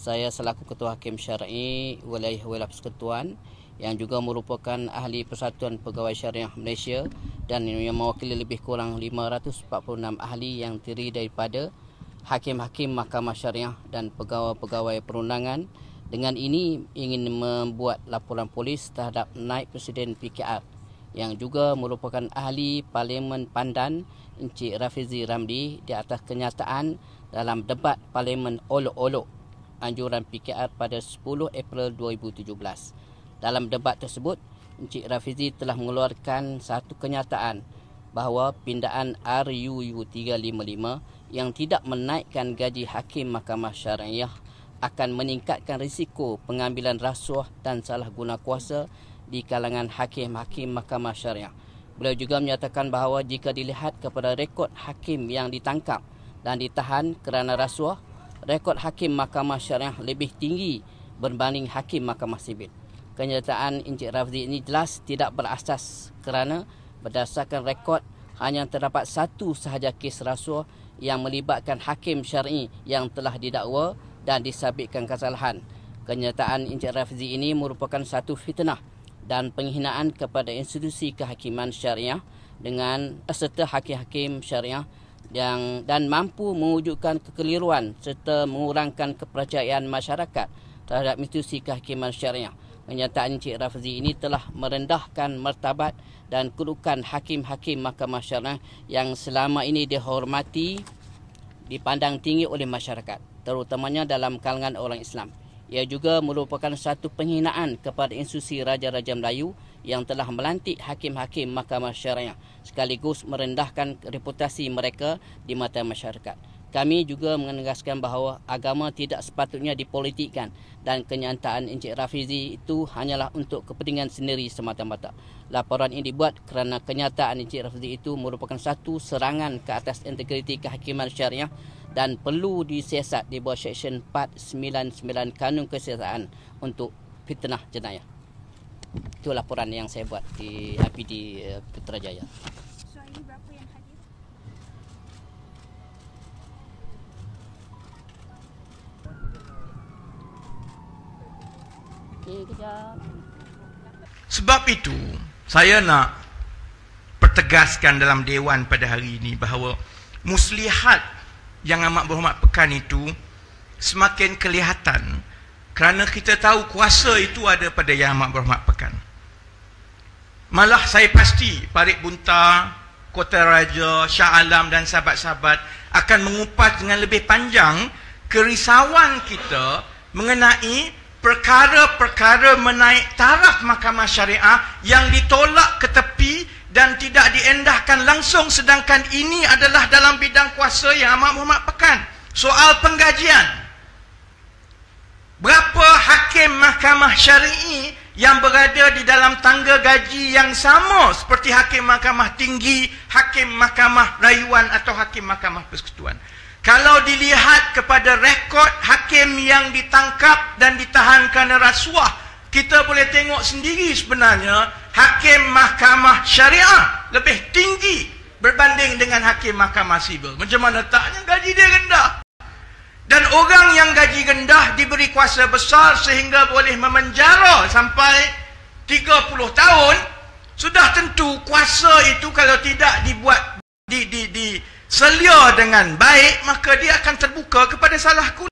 Saya selaku Ketua Hakim Syar'i Wilayah Wilayah Persekutuan yang juga merupakan ahli Persatuan Pegawai Syariah Malaysia dan yang mewakili lebih kurang 546 ahli yang terdiri daripada hakim-hakim Mahkamah Syariah dan pegawai-pegawai perundangan. Dengan ini ingin membuat laporan polis terhadap naib Presiden PKR yang juga merupakan ahli Parlimen Pandan Encik Rafizi Ramli di atas kenyataan dalam debat Parlimen Olok-Olok anjuran PKR pada 10 April 2017. Dalam debat tersebut, Encik Rafizi telah mengeluarkan satu kenyataan bahawa pindaan RUU 355 yang tidak menaikkan gaji hakim Mahkamah Syariah akan meningkatkan risiko pengambilan rasuah dan salah guna kuasa di kalangan hakim-hakim Mahkamah Syariah. Beliau juga menyatakan bahawa jika dilihat kepada rekod hakim yang ditangkap dan ditahan kerana rasuah, rekod hakim Mahkamah Syariah lebih tinggi berbanding hakim Mahkamah Sipil. Kenyataan Encik Rafzi ini jelas tidak berasas kerana berdasarkan rekod hanya terdapat satu sahaja kes rasuah yang melibatkan hakim syar'i yang telah didakwa dan disabitkan kesalahan. Kenyataan Encik Rafzi ini merupakan satu fitnah dan penghinaan kepada institusi kehakiman syariah dengan serta hakim-hakim syariah yang dan mampu mewujudkan kekeliruan serta mengurangkan kepercayaan masyarakat terhadap institusi kehakiman syariah. Kenyataan Encik Rafizi ini telah merendahkan martabat dan kedudukan hakim-hakim mahkamah syariah yang selama ini dihormati dipandang tinggi oleh masyarakat terutamanya dalam kalangan orang Islam. Ia juga merupakan satu penghinaan kepada institusi Raja-Raja Melayu yang telah melantik hakim-hakim mahkamah syariah sekaligus merendahkan reputasi mereka di mata masyarakat. Kami juga menegaskan bahawa agama tidak sepatutnya dipolitikkan dan kenyataan Encik Rafizi itu hanyalah untuk kepentingan sendiri semata-mata. Laporan ini dibuat kerana kenyataan Encik Rafizi itu merupakan satu serangan ke atas integriti kehakiman syariah dan perlu disiasat di bawah Seksyen 499 Kanun Kesiasaan untuk fitnah jenayah. Itu laporan yang saya buat di IPD eh, Putrajaya. So ini berapa yang hadir? Okey, kejap. Sebab itu, saya nak pertegaskan dalam dewan pada hari ini bahawa muslihat yang amat berhormat pekan itu semakin kelihatan kerana kita tahu kuasa itu ada pada yang amat berhormat pekan. Malah saya pasti Parik Bunta, Kota Raja, Shah Alam dan sahabat-sahabat akan mengupas dengan lebih panjang kerisauan kita mengenai perkara-perkara menaik taraf mahkamah syariah yang ditolak ke tepi dan tidak diendahkan langsung sedangkan ini adalah dalam bidang kuasa yang amat berhormat pekan. Soal penggajian. Berapa hakim mahkamah syari'i yang berada di dalam tangga gaji yang sama seperti hakim mahkamah tinggi, hakim mahkamah rayuan atau hakim mahkamah persekutuan. Kalau dilihat kepada rekod hakim yang ditangkap dan ditahan kerana rasuah, kita boleh tengok sendiri sebenarnya hakim mahkamah syariah lebih tinggi berbanding dengan hakim mahkamah sivil. Macam mana taknya gaji dia rendah. Dan orang yang gaji rendah diberi kuasa besar sehingga boleh memenjara sampai 30 tahun, sudah tentu kuasa itu kalau tidak dibuat di di di selia dengan baik, maka dia akan terbuka kepada salah guna.